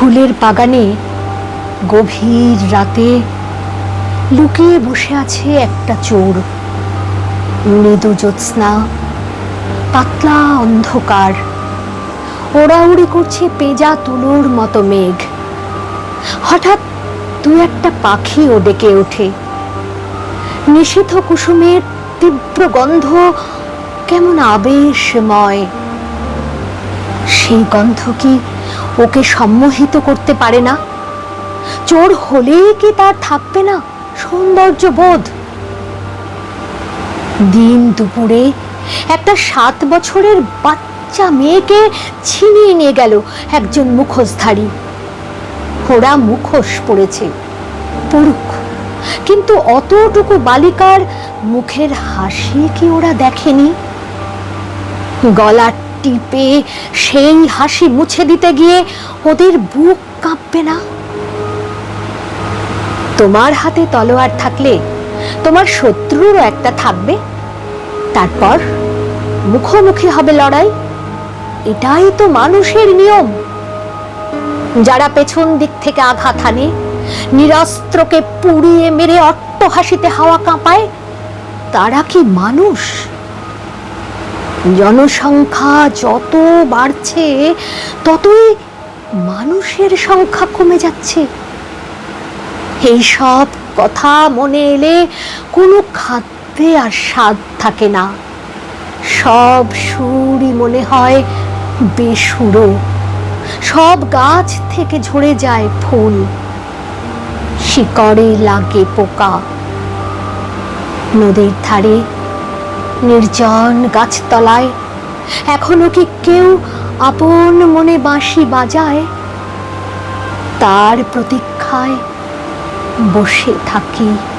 ফুলের বাগানে গভীর রাতে লুকিয়ে বসে আছে একটা চোর। মৃদু জ্যোৎস্না পাতলা অন্ধকার। ওড়াউড়ি করছে পেঁজা তুলোর মতো মেঘ। হঠাৎ দু একটা পাখিও ডেকে ওঠে। নিষিদ্ধ কুসুমের তীব্র গন্ধ কেমন আবেশময়। সেই গন্ধ কি ওকে সম্মোহিত করতে পারে না। চোর হলেই কি তার থাকবে না? সৌন্দর্য বোধ দিন দুপুরে একটা সাত বছরের বাচ্চা মেয়েকে ছিনিয়ে নিয়ে গেল একজন মুখোশধারী। ওরা মুখোশ পড়েছে পড়ুক কিন্তু অতটুকু বালিকার মুখের হাসি কি ওরা দেখেনি? গলা টিপে সেই হাসি মুছে দিতে গিয়ে ওদের বুক কাঁপবে না? তোমার হাতে তলোয়ার থাকলে তোমার শত্রুরও একটা থাকবে। তারপর মুখোমুখি হবে লড়াই। এটাই তো মানুষের নিয়ম। যারা পেছন দিক থেকে আঘাত হানে, নিরস্ত্রকে পুড়িয়ে মেরে অট্টহাসিতে হাওয়া কাঁপায়, তারা কি মানুষ? জনসংখ্যা যত বাড়ছে, ততই মানুষের সংখ্যা কমে যাচ্ছে। এই সব কথা মনে এলে কোনো খাদ্যে আর স্বাদ থাকে না। সব সুরই মনে হয় বেসুরো। সব গাছ থেকে ঝরে যায় ফুল। শিকড়ে লাগে পোকা। নদীর ধারে নির্জন গাছতলায়। এখনও কি কেউ আপন মনে বাঁশি বাজায়? তার প্রতীক্ষায় বসে থাকি।